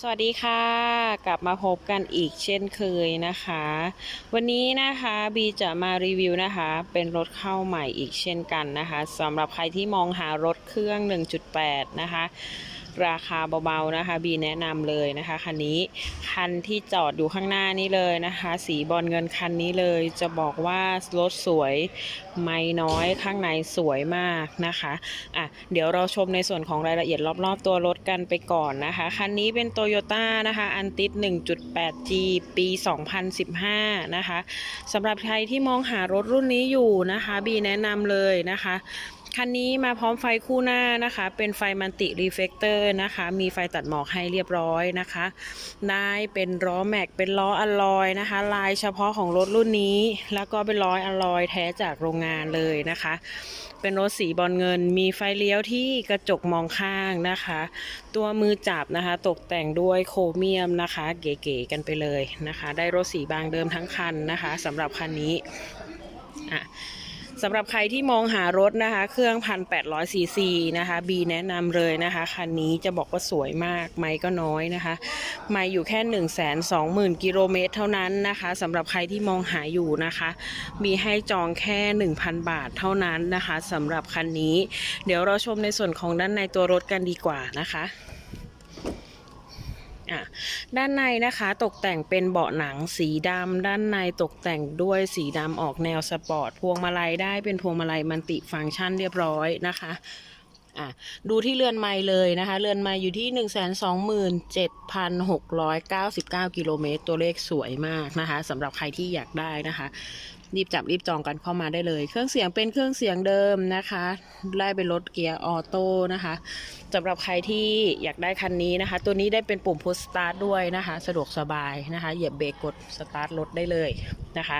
สวัสดีค่ะ กลับมาพบกันอีกเช่นเคยนะคะ วันนี้นะคะบีจะมารีวิวนะคะ เป็นรถเข้าใหม่อีกเช่นกันนะคะสำหรับใครที่มองหารถเครื่อง 1.8 นะคะ ราคาเบาๆนะคะบีแนะนำเลยนะคะคันนี้คันที่จอดอยู่ข้างหน้านี้เลยนะคะ สีบอลเงินคันนี้เลย จะบอกว่ารถสวยไม่น้อยข้างในสวยมากนะคะอะเดี๋ยวเราชมในส่วนของรายละเอียดรอบๆ ตัวรถกันไปก่อนนะคะคันนี้เป็นโตโยต้านะคะอันติด 1.8G ปี 2015 นะคะสำหรับใครที่มองหารถรุ่นนี้อยู่นะคะบีแนะนำเลยนะคะ คันนี้มาพร้อมไฟคู่หน้านะคะ เป็นไฟมันติรีเฟกเตอร์นะคะ มีไฟตัดหมอกให้เรียบร้อยนะคะได้เป็นล้อแม็กเป็นล้ออลลอยนะคะ ลายเฉพาะของรถรุ่นนี้ แล้วก็เป็นล้ออลลอยแท้จากโรงงานเลยนะคะ เป็นรถสีบอลเงิน มีไฟเลี้ยวที่กระจกมองข้างนะคะ ตัวมือจับนะคะ ตกแต่งด้วยโครเมียมนะคะ เก๋ๆกันไปเลยนะคะ ได้รถสีบางเดิมทั้งคันนะคะสำหรับคันนี้อะ สำหรับใครที่มองหารถนะคะ เครื่อง 1,800ซีซีนะคะบีแนะนำเลยนะคะ คันนี้จะบอกว่าสวยมาก ไม่ก็น้อยนะคะ ไม่อยู่แค่ 1 2 0 0 0 0 กิโลเมตรเท่านั้นนะคะสำหรับใครที่มองหาอยู่นะคะ มีให้จองแค่ 1,000 บาทเท่านั้นนะคะสำหรับคันนี้ เดี๋ยวเราชมในส่วนของด้านในตัวรถกันดีกว่านะคะอะ ด้านในนะคะตกแต่งเป็นเบาะหนังสีดำด้านในตกแต่งด้วยสีดำออกแนวสปอร์ตพวงมาลัยได้เป็นพวงมาลัยมันติฟังก์ชันเรียบร้อยนะคะ อะดูที่เรือนไม้เลยนะคะ เรือนไม้อยู่ที่ 1 2 7 6 9 9 กิโลเมตร ตัวเลขสวยมากนะคะสำหรับใครที่อยากได้นะคะ รีบจับรีบจองกันเข้ามาได้เลย เครื่องเสียงเป็นเครื่องเสียงเดิมนะคะได้เป็นรถเกียร์ออโต้นะคะสำหรับใครที่อยากได้คันนี้นะคะ ตัวนี้ได้เป็นปุ่มพุชสตาร์ทด้วยนะคะ สะดวกสบายนะคะ เหยียบเบรกกดสตาร์ทรถได้เลยนะคะ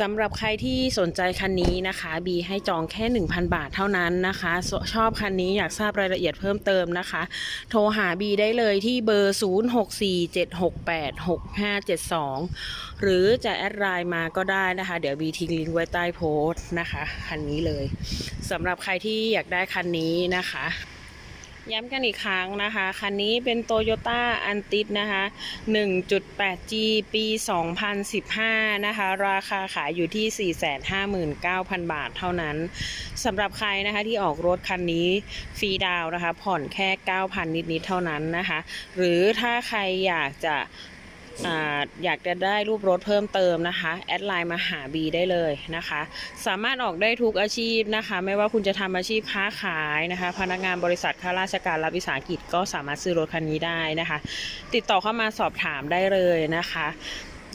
สำหรับใครที่สนใจคันนี้นะคะ บีให้จองแค่ 1,000 บาทเท่านั้นนะคะ ชอบคันนี้อยากทราบรายละเอียดเพิ่มเติมนะคะ โทรหาบีได้เลยที่เบอร์ 0647686572 หรือจะแอดไลน์มาก็ได้นะคะ เดี๋ยวบีทิ้งลิงก์ไว้ใต้โพสต์นะคะ คันนี้เลยสำหรับใครที่อยากได้คันนี้นะคะ ย้ำกันอีกครั้งนะคะ คันนี้เป็นโตโยต้าอันติดนะคะ 1.8G ปี 2015 นะคะ ราคาขายอยู่ที่ 459,000 บาทเท่านั้น สำหรับใครนะคะที่ออกรถคันนี้ฟรีดาวนะคะ ผ่อนแค่ 9,000 นิด ๆ เท่านั้นนะคะ หรือถ้าใครอยากจะ อยากจะได้รูปรถเพิ่มเติมนะคะ แอดไลน์มาหาบีได้เลยนะคะ สามารถออกได้ทุกอาชีพนะคะ ไม่ว่าคุณจะทำอาชีพค้าขายนะคะ พนักงานบริษัทข้าราชการรับวิสาหกิจก็สามารถซื้อรถคันนี้ได้นะคะ ติดต่อเข้ามาสอบถามได้เลยนะคะ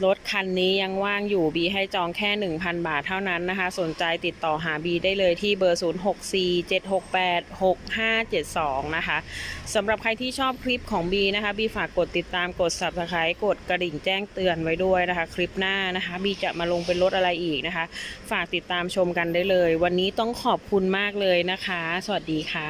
รถคันนี้ยังว่างอยู่บีให้จองแค่ 1,000 บาทเท่านั้นนะคะ สนใจติดต่อหาบีได้เลยที่เบอร์ 0647686572 นะคะสำหรับใครที่ชอบคลิปของบีนะคะบีฝากกดติดตามกด subscribe กดกระดิ่งแจ้งเตือนไว้ด้วยนะคะ คลิปหน้านะคะบีจะมาลงเป็นรถอะไรอีกนะคะ ฝากติดตามชมกันได้เลย วันนี้ต้องขอบคุณมากเลยนะคะ สวัสดีค่ะ